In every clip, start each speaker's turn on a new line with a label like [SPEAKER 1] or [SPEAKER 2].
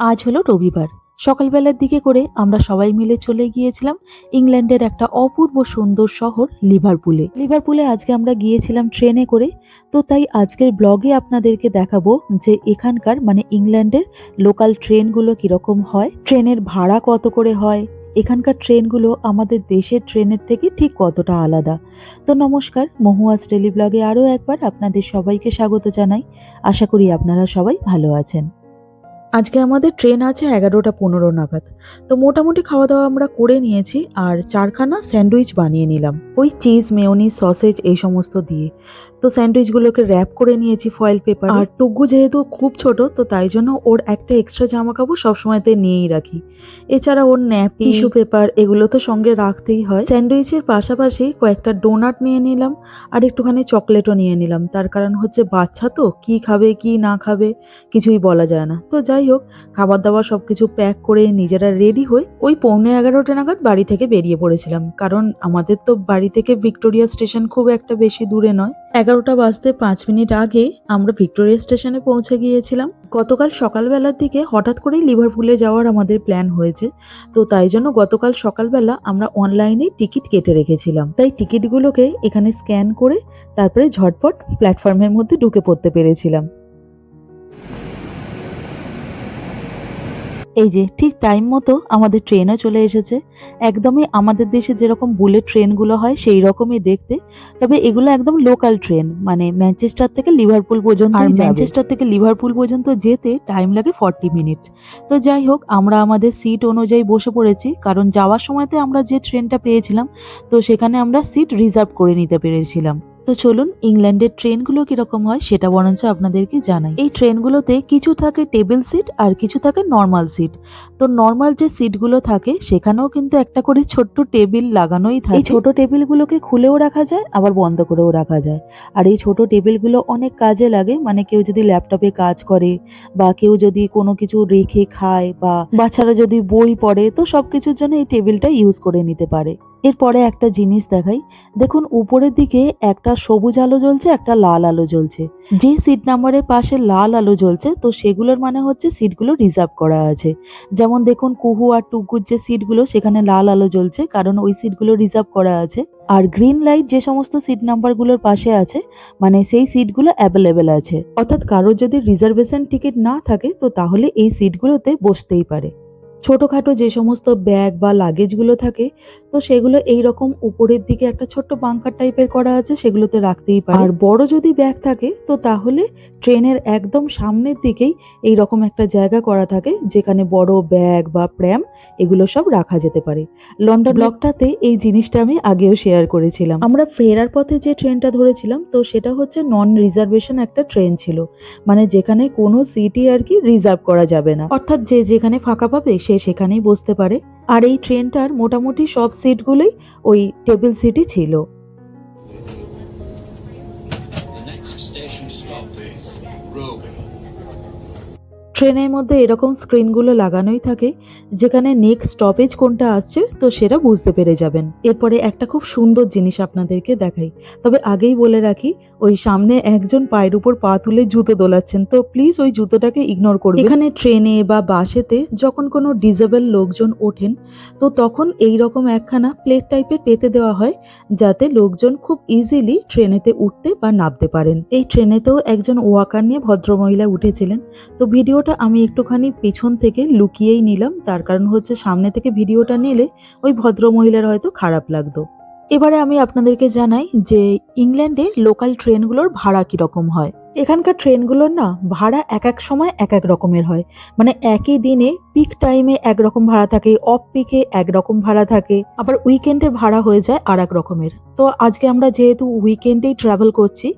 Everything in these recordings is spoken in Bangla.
[SPEAKER 1] আজ হলো রবিবার। সকালবেলার দিকে করে আমরা সবাই মিলে চলে গিয়েছিলাম ইংল্যান্ডের একটা অপূর্ব সুন্দর শহর লিভারপুলে। লিভারপুলে আজকে আমরা গিয়েছিলাম ট্রেনে করে। তো তাই আজকের ব্লগে আপনাদেরকে দেখাবো যে এখানকার মানে ইংল্যান্ডের লোকাল ট্রেনগুলো কীরকম হয়, ট্রেনের ভাড়া কত করে হয়, এখানকার ট্রেনগুলো আমাদের দেশের ট্রেনের থেকে ঠিক কতটা আলাদা। তো নমস্কার মহুয়াজ টেলি ব্লগে আরও একবার আপনাদের সবাইকে স্বাগত জানাই। আশা করি আপনারা সবাই ভালো আছেন। আজকে আমাদের ট্রেন আছে এগারোটা পনেরো নাগাদ। তো মোটামুটি খাওয়া দাওয়া আমরা করে নিয়েছি আর চারখানা স্যান্ডউইচ বানিয়ে নিলাম। ওই চিজ মেয়নি সসেজ এই সমস্ত দিয়ে। তো স্যান্ডউইচগুলোকে র্যাপ করে নিয়েছি ফয়েল পেপার আর টুকু যেহেতু খুব ছোট, তো তাই জন্য ওর একটা এক্সট্রা জামা কাপড় সবসময়তে নিয়েই রাখি। এছাড়া ওর ন্যাপি টিস্যু পেপার এগুলো তো সঙ্গে রাখতেই হয়। স্যান্ডউইচের পাশাপাশি কয়েকটা ডোনাট নিয়ে নিলাম আর একটুখানি চকলেটও নিয়ে নিলাম। তার কারণ হচ্ছে বাচ্চা তো, কি খাবে, কি না খাবে, কিছুই বলা যায় না। তো যাই হোক খাবার দাবার সব কিছু প্যাক করে নিজেরা রেডি হয়ে ওই পৌনে এগারোটা নাগাদ বাড়ি থেকে বেরিয়ে পড়েছিলাম। কারণ আমাদের তো বাড়ি থেকে ভিক্টোরিয়া স্টেশন খুব একটা বেশি দূরে নয়। এগারোটা বাজতে পাঁচ মিনিট আগে আমরা ভিক্টোরিয়া স্টেশনে পৌঁছে গিয়েছিলাম। গতকাল সকালবেলার দিকে হঠাৎ করেই লিভারপুলে যাওয়ার আমাদের প্ল্যান হয়েছে। তো তাই জন্য গতকাল সকালবেলা আমরা অনলাইনে টিকিট কেটে রেখেছিলাম। তাই টিকিটগুলোকে এখানে স্ক্যান করে তারপরে ঝটপট প্ল্যাটফর্মের মধ্যে ঢুকে পড়তে পেরেছিলাম। এই যে ঠিক টাইম মতো আমাদের ট্রেনও চলে এসেছে। একদমই আমাদের দেশে যেরকম বুলেট ট্রেনগুলো হয় সেই রকমই দেখতে। তবে এগুলো একদম লোকাল ট্রেন মানে ম্যানচেস্টার থেকে লিভারপুল পর্যন্ত আর ম্যানচেস্টার থেকে লিভারপুল পর্যন্ত যেতে টাইম লাগে ফর্টি মিনিট তো যাই হোক আমরা আমাদের সিট অনুযায়ী বসে পড়েছি কারণ যাওয়ার সময়তে আমরা যে ট্রেনটা পেয়েছিলাম তো সেখানে আমরা সিট রিজার্ভ করে নিতে পেরেছিলাম। তো চলুন, ইংল্যান্ডের ট্রেনগুলো কীরকম হয় সেটা বরঞ্চ আপনাদেরকে জানাই। এই ট্রেনগুলোতে কিছু থাকে টেবিল সিট আর কিছু থাকে নর্মাল সিট। তো নর্মাল যে সিটগুলো থাকে, সেখানেও কিন্তু একটা করে ছোট্ট টেবিল লাগানোই থাকে। এই ছোট টেবিলগুলোকে খুলেও রাখা যায়, আবার বন্ধ করেও রাখা যায়। আর এই ছোট টেবিলগুলো অনেক কাজে লাগে মানে কেউ যদি ল্যাপটপে কাজ করে বা কেউ যদি কোনো কিছু রেখে খায় বা বাচ্চারা যদি বই পড়ে, তো সবকিছুর জন্য এই টেবিলটা ইউজ করে নিতে পারে। এরপরে একটা জিনিস দেখাই। দেখুন, উপরের দিকে একটা সবুজ আলো জ্বলছে, একটা লাল আলো জ্বলছে। যে সিট নাম্বারের পাশে লাল আলো জ্বলছে, তো সেগুলোর মানে হচ্ছে সিটগুলো রিজার্ভ করা আছে। যেমন দেখুন, কুহু আর টুকুর যে সিটগুলো সেখানে লাল আলো জ্বলছে, কারণ ওই সিটগুলো রিজার্ভ করা আছে। আর গ্রিন লাইট যে সমস্ত সিট নাম্বারগুলোর পাশে আছে মানে সেই সিটগুলো অ্যাভেলেবেল আছে। অর্থাৎ কারোর যদি রিজার্ভেশন টিকিট না থাকে, তো তাহলে এই সিটগুলোতে বসতেই পারে। ছোটোখাটো যে সমস্ত ব্যাগ বা লাগেজগুলো থাকে তো সেগুলো এই রকম উপরের দিকে একটা ছোট্ট বাঙ্কার টাইপের করা আছে সেগুলোতে রাখতেই পারে। আর বড় যদি ব্যাগ থাকে তো তাহলে ট্রেনের একদম সামনের দিকেই এই রকম একটা জায়গা করা থাকে যেখানে বড় ব্যাগ বা প্র্যাম এগুলো সব রাখা যেতে পারে। লন্ডন ব্লকটাতে এই জিনিসটা আমি আগেও শেয়ার করেছিলাম। আমরা ফেরার পথে যে ট্রেনটা ধরেছিলাম তো সেটা হচ্ছে নন রিজার্ভেশন একটা ট্রেন ছিল। মানে যেখানে কোনো সিটই আর কি রিজার্ভ করা যাবে না। অর্থাৎ যে যেখানে ফাঁকা পাবে সে সেখানেই বসতে পারে। আর এই ট্রেনটার মোটামুটি সব সিটগুলোই ওই টেবিল সিটই ছিল। ট্রেনের মধ্যে এরকম স্ক্রিনগুলো লাগানোই থাকে, যেখানে নেক্সট স্টপেজ কোনটা আসছে, তো সেটা বুঝতে পেরে যাবেন। এরপরে একটা খুব সুন্দর জিনিস আপনাদেরকে দেখাই। তবে আগেই বলে রাখি, ওই সামনে একজন পায়ের উপর পা তুলে জুতো দোলাচ্ছেন, তো প্লিজ ওই জুতোটাকে ইগনোর করবেন। এখানে ট্রেনে বা বাসেতে যখন কোনো ডিজেবল লোকজন ওঠেন, তো তখন এই রকম একখানা প্লেট টাইপের পেতে দেওয়া হয়, যাতে লোকজন খুব ইজিলি ট্রেনেতে উঠতে বা নামতে পারেন। এই ট্রেনেতেও একজন ওয়াকার নিয়ে ভদ্রমহিলা উঠেছিলেন, তো ভিডিওটা আমি একটুখানি পেছন থেকে লুকিয়েই নিলাম। তার কারণ হচ্ছে সামনে থেকে ভিডিওটা নিলে ওই ভদ্র মহিলার হয়তো খারাপ লাগতো। এবারে আমি আপনাদেরকে জানাই যে ইংল্যান্ডে লোকাল ট্রেনগুলোর ভাড়া কীরকম হয়। এখানকার ট্রেনগুলোর না ভাড়া এক এক সময় এক এক রকমের হয়। মানে একই দিনে পিক টাইমে একরকম ভাড়া থাকে অফ পিকে একরকম ভাড়া থাকে, আবার উইকেন্ডের ভাড়া হয়ে যায় আর এক রকমের। তো আজকে আমরা যেহেতু উইকেন্ডেই ট্রাভেল করছি,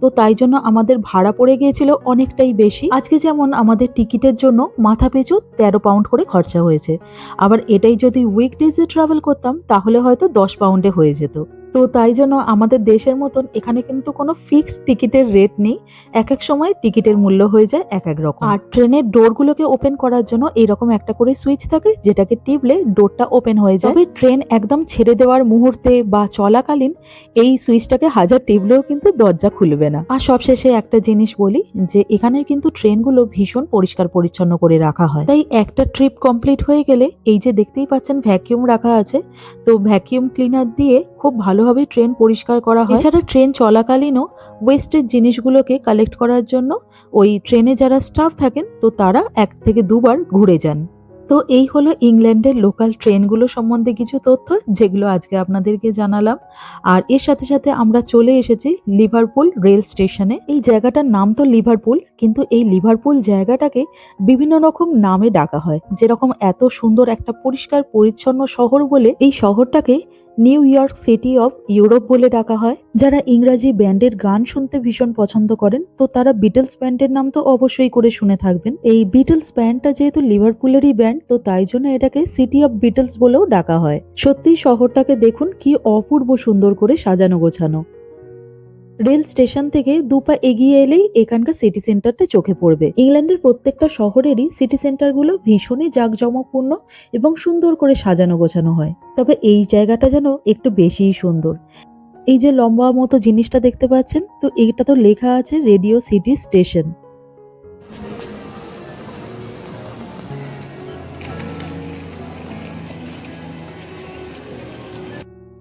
[SPEAKER 1] তো তাই জন্য আমাদের ভাড়া পড়ে গিয়েছিল অনেকটাই বেশি। আজকে যেমন আমাদের টিকিটের জন্য মাথা পিছু তেরো পাউন্ড করে খরচা হয়েছে। আবার এটাই যদি উইকডেজে ট্রাভেল করতাম, তাহলে হয়তো দশ পাউন্ডে হয়ে যেত। তো তাই জন্য আমাদের দেশের মতন এখানে কিন্তু কোনো ফিক্সড টিকিটের রেট নেই। এক এক সময় টিকিটের মূল্য হয়ে যায় এক এক রকম। আর ট্রেনের ডোরগুলোকে ওপেন করার জন্য এরকম একটা করে সুইচ থাকে যেটাকে টিপলে ডোরটা ওপেন হয়ে যায়। ট্রেন একদম ছেড়ে দেওয়ার মুহূর্তে বা চলাকালীন এই সুইচটাকে হাজার টিপলেও কিন্তু দরজা খুলবে না। আর সবশেষে একটা জিনিস বলি যে এখানের কিন্তু ট্রেনগুলো ভীষণ পরিষ্কার পরিচ্ছন্ন করে রাখা হয়। তাই একটা ট্রিপ কমপ্লিট হয়ে গেলে এই যে দেখতেই পাচ্ছেন ভ্যাকিউম রাখা আছে, তো ভ্যাকিউম ক্লিনার দিয়ে খুব ভালোভাবে ট্রেন পরিষ্কার করা হয়। এছাড়া ট্রেন চলাকালীনও ওয়েস্টের জিনিসগুলোকে কালেক্ট করার জন্য ওই ট্রেনে যারা স্টাফ থাকেন, তো তারা এক থেকে দুবার ঘুরে যান। তো এই হলো ইংল্যান্ডের লোকাল ট্রেনগুলো সম্বন্ধে কিছু তথ্য, যেগুলো আজকে আপনাদেরকে জানালাম। আর এর সাথে সাথে আমরা চলে এসেছি লিভারপুল রেল স্টেশনে। এই জায়গাটার নাম তো লিভারপুল, কিন্তু এই লিভারপুল জায়গাটাকে বিভিন্ন রকম নামে ডাকা হয়। যেরকম এত সুন্দর একটা পরিষ্কার পরিচ্ছন্ন শহর বলে এই শহরটাকে New York city of Europe বলে ডাকা হয়। যারা ইংরাজি ব্যান্ডের গান শুনতে ভীষণ পছন্দ করেন, তো তারা বিটলস ব্যান্ডের নাম তো অবশ্যই করে শুনে থাকবেন। এই বিটলস ব্যান্ডটা যেহেতু লিভারপুলেরই ব্যান্ড, তো তাই জন্য এটাকে সিটি অফ বিটলস বলেও ডাকা হয়। সত্যি শহরটাকে দেখুন কি অপূর্ব সুন্দর করে সাজানো গোছানো। রেল স্টেশন থেকে দুপা এগিয়ে এলেই এখানকার সিটি সেন্টারটা চোখে পড়বে। ইংল্যান্ডের প্রত্যেকটা শহরেরই সিটি সেন্টারগুলো ভীষণই জাঁকজমকপূর্ণ এবং সুন্দর করে সাজানো গোছানো হয়। তবে এই জায়গাটা যেন একটু বেশিই সুন্দর। এই যে লম্বা মতো জিনিসটা দেখতে পাচ্ছেন, তো এটা তো লেখা আছে রেডিও সিটি স্টেশন।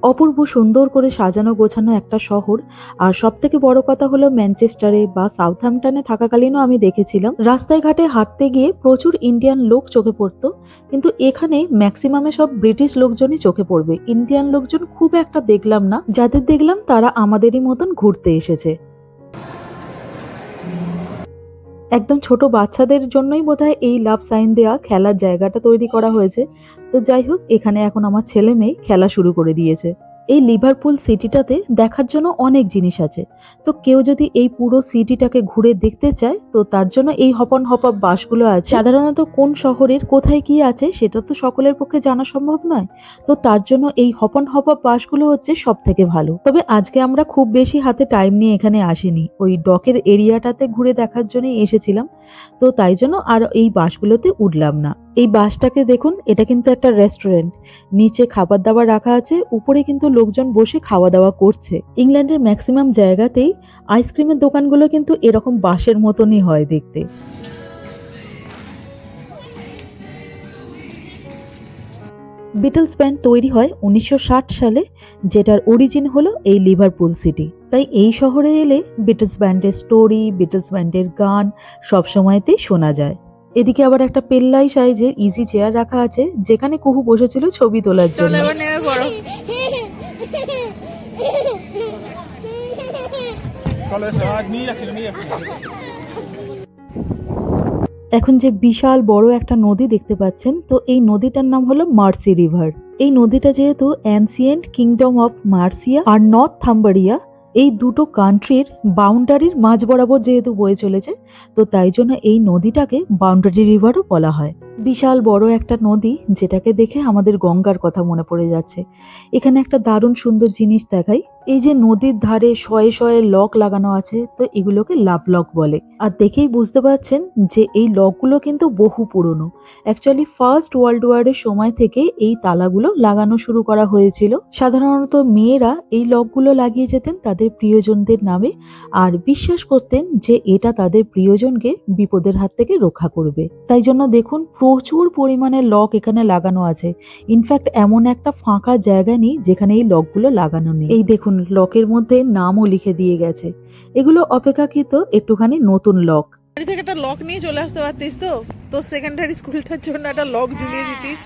[SPEAKER 1] অপূর্ব সুন্দর করে সাজানো গোছানো একটা শহর, আর সব থেকে বড় কথা হলো ম্যানচেস্টারে বা সাউথহ্যাম্পটনে থাকাকালীনও আমি দেখেছিলাম। রাস্তায় ঘাটে হাঁটতে গিয়ে প্রচুর ইন্ডিয়ান লোক চোখে পড়ত, কিন্তু এখানে ম্যাক্সিমামে সব ব্রিটিশ লোকজনই চোখে পড়বে। ইন্ডিয়ান লোকজন খুব একটা দেখলাম না, যাদের দেখলাম তারা আমাদেরই মতন ঘুরতে এসেছে। একদম ছোট বাচ্চাদের জন্যই বোধহয় এই লাভ সাইন দেয়া খেলার জায়গাটা তৈরি করা হয়েছে। তো যাই হোক, এখানে এখন আমার ছেলে মেয়ে খেলা শুরু করে দিয়েছে। এই লিভারপুল সিটিটাতে দেখার জন্য অনেক জিনিস আছে। তো কেউ যদি এই পুরো সিটিটাকে ঘুরে দেখতে চায়, তো তার জন্য এই হপন হপআপ বাসগুলো আছে। সাধারণত কোন শহরের কোথায় কি আছে, সেটা তো সকলের পক্ষে জানা সম্ভব নয়। তো তার জন্য এই হপন হপআপ বাসগুলো হচ্ছে সব থেকে ভালো। তবে আজকে আমরা খুব বেশি হাতে টাইম নিয়ে এখানে আসিনি। ওই ডকের এরিয়াটাতে ঘুরে দেখার জন্যই এসেছিলাম। তো তাই জন্য আর এই বাসগুলোতে উঠলাম না। এই বাসটাকে দেখুন, এটা কিন্তু একটা রেস্টুরেন্ট নিচে খাবার দাবার রাখা আছে, উপরে কিন্তু লোকজন বসে খাওয়া দাওয়া করছে। ইংল্যান্ডের ম্যাক্সিমাম জায়গাতেই আইসক্রিমের দোকানগুলো কিন্তু এরকম বাসের মতনই হয় দেখতে। বিটলস ব্যান্ড তৈরি হয় উনিশশো ষাট সালে, যেটার অরিজিন হলো এই লিভারপুল সিটি তাই এই শহরে এলে বিটলস ব্যান্ডের স্টোরি বিটলস ব্যান্ডের গান সব সময়তেই শোনা যায়। এদিকে আবার একটা পেল্লাই সাইজের ইজি চেয়ার রাখা আছে যেখানে কুহু বসেছিল ছবি তোলার জন্য। এখন যে বিশাল বড় একটা নদী দেখতে পাচ্ছেন তো এই নদীটার নাম হলো মার্সি রিভার। এই নদীটা যেহেতু অ্যানসিয়েন্ট কিংডম অফ মার্সিয়া আর নর্থ থাম্বারিয়া এই দুটো কান্ট্রির বাউন্ডারির মাঝ বরাবর যেহেতু বয়ে চলেছে, তো তাই জন্য এই নদীটাকে বাউন্ডারি রিভারও বলা হয়। বিশাল বড় একটা নদী যেটাকে দেখে আমাদের গঙ্গার কথা মনে পড়ে যাচ্ছে। এখানে একটা দারুণ সুন্দর জিনিস দেখাই এই যে নদীর ধারে শয়ে শয়ে লক লাগানো আছে, তো এগুলোকে লাভ লক বলে। আর দেখেই বুঝতে পারছেন যে এই লকগুলো কিন্তু বহু পুরনো। অ্যাকচুয়ালি ফার্স্ট ওয়ার্ল্ড ওয়ারের সময় থেকে এই তালাগুলো লাগানো শুরু করা হয়েছিল। সাধারণত মেয়েরা এই লকগুলো লাগিয়ে যেতেন তাদের প্রিয়জনদের নামে আর বিশ্বাস করতেন যে এটা তাদের প্রিয়জনকে বিপদের হাত থেকে রক্ষা করবে। তাই জন্য দেখুন, প্রচুর পরিমাণে লক এখানে লাগানো আছে। ইনফ্যাক্ট এমন একটা ফাঁকা জায়গা নেই যেখানে এই লকগুলো লাগানো নেই। এই দেখুন লকের মধ্যে নামও লিখে দিয়ে গেছে। এগুলো অপেক্ষাকৃত একটুখানি নতুন লক।
[SPEAKER 2] বাড়ি থেকে একটা লক নিয়ে চলে আসতে পারতিস তো? তোর সেকেন্ডারি স্কুলটার জন্য একটা লক ঝুলিয়ে দিতিস।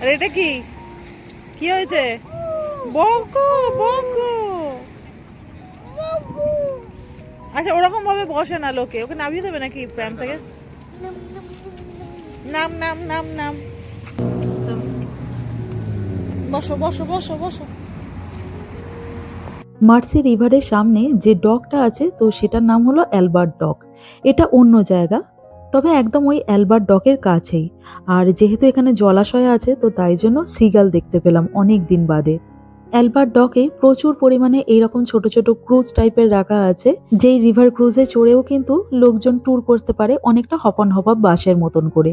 [SPEAKER 2] আর এটা কি? কি হয়েছে? বকো বকো। আচ্ছা ওরকম ভাবে বসে না লোকে। ওকে নামিয়ে দেবে নাকি প্যান থেকে? নাম নাম নাম নাম। বসো বসো বসো বসো।
[SPEAKER 1] মার্সি রিভারের সামনে যে ডকটা আছে, তো সেটার নাম হলো অ্যালবার্ট ডক এটা অন্য জায়গা, তবে একদম ওই অ্যালবার্ট ডকের কাছেই। আর যেহেতু এখানে জলাশয় আছে, তো তাই জন্য সিগাল দেখতে পেলাম অনেক দিন বাদে। অ্যালবার্ট ডকে প্রচুর পরিমাণে এইরকম ছোট ছোট ক্রুজ টাইপের রাখা আছে, যেই রিভার ক্রুজে চড়েও কিন্তু লোকজন ট্যুর করতে পারে অনেকটা হপন হপাপ বাসের মতন করে।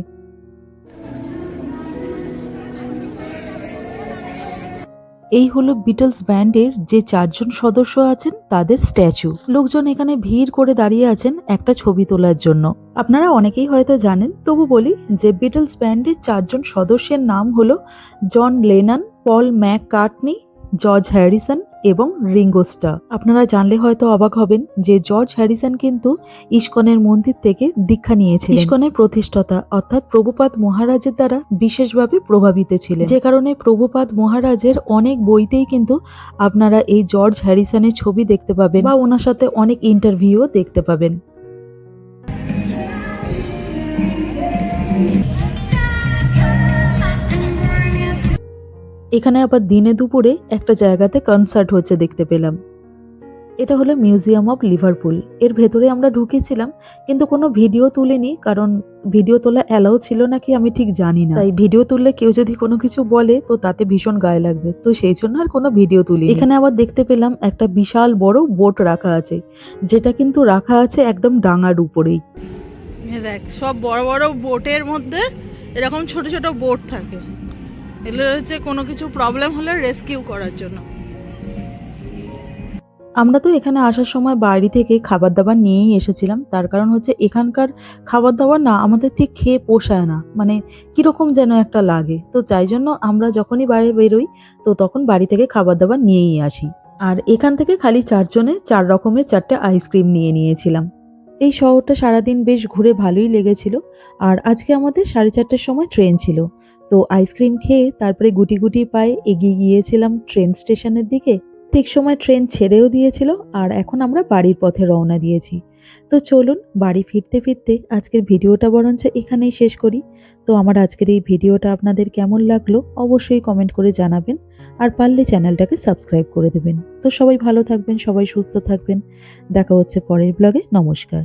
[SPEAKER 1] এই হলো বিটলস ব্যান্ডের যে চারজন সদস্য আছেন, তাদের স্ট্যাচু। লোকজন এখানে ভিড় করে দাঁড়িয়ে আছেন একটা ছবি তোলার জন্য। আপনারা অনেকেই হয়তো জানেন, তবু বলি যে বিটলস ব্যান্ডের চারজন সদস্যের নাম হলো John Lennon Paul McCartney George Harrison এবং রিঙ্গোস্টা আপনারা জানলে হয়তো অবাক হবেন যে জর্জ হ্যারিসন কিন্তু ইস্কনের মন্দির থেকে দীক্ষা নিয়েছে ইস্কনের প্রতিষ্ঠাতা অর্থাৎ প্রভুপাদ মহারাজের দ্বারা বিশেষভাবে প্রভাবিত ছিলেন। যে কারণে প্রভুপাদ মহারাজের অনেক বইতেই কিন্তু আপনারা এই জর্জ হ্যারিসনের ছবি দেখতে পাবেন বা ওনার সাথে অনেক ইন্টারভিউও দেখতে পাবেন। এখানে আবার দিনে দুপুরে একটা জায়গাতে কনসার্ট হচ্ছে দেখতে পেলাম। এটা হলো মিউজিয়াম অফ লিভারপুল এর ভেতরে আমরা ঢুকেছিলাম, কিন্তু কোনো ভিডিও তুলিনি, কারণ ভিডিও তোলা অ্যালাউ ছিল নাকি আমি ঠিক জানি না। তাই ভিডিও তুললে কেউ যদি কোনো কিছু বলে, তো তাতে ভীষণ গায়ে লাগবে। তো সেই জন্য আর কোনো ভিডিও তুলি এখানে আবার দেখতে পেলাম একটা বিশাল বড় বোট রাখা আছে, যেটা কিন্তু রাখা আছে একদম ডাঙার উপরেই।
[SPEAKER 2] দেখ, সব বড় বড় বোটের মধ্যে এরকম ছোট ছোট বোট থাকে। হচ্ছে কোনো কিছু প্রবলেম হলে রেস্কিউ করার জন্য।
[SPEAKER 1] আমরা তো এখানে আসার সময় বাড়ি থেকে খাবার দাবার নিয়েই এসেছিলাম। তার কারণ হচ্ছে এখানকার খাবার দাবার না আমাদের ঠিক খেয়ে পোষায় না। মানে কীরকম যেন একটা লাগে। তো যাই জন্য আমরা যখনই বাইরে বেরোই, তো তখন বাড়ি থেকে খাবার দাবার নিয়েই আসি। আর এখান থেকে খালি চারজনে চার রকমের চারটে আইসক্রিম নিয়ে নিয়েছিলাম। এই শহরটা সারাদিন বেশ ঘুরে ভালোই লেগেছিল। আর আজকে আমাদের সাড়ে চারটের সময় ট্রেন ছিল। তো আইসক্রিম খেয়ে তারপরে গুটি গুটি পায়ে এগিয়ে গিয়েছিলাম ট্রেন স্টেশনের দিকে। ঠিক সময় ট্রেন ছেড়েও দিয়েছিল আর এখন আমরা বাড়ির পথে রওনা দিয়েছি। তো চলুন বাড়ি ফিরতে ফিরতে আজকের ভিডিওটা বরঞ্চ এখানেই শেষ করি। তো আমার আজকের এই ভিডিওটা আপনাদের কেমন লাগল অবশ্যই কমেন্ট করে জানাবেন আর পারলে চ্যানেলটাকে সাবস্ক্রাইব করে দেবেন। তো সবাই ভালো থাকবেন, সবাই সুস্থ থাকবেন। দেখা হচ্ছে পরের ব্লগে নমস্কার।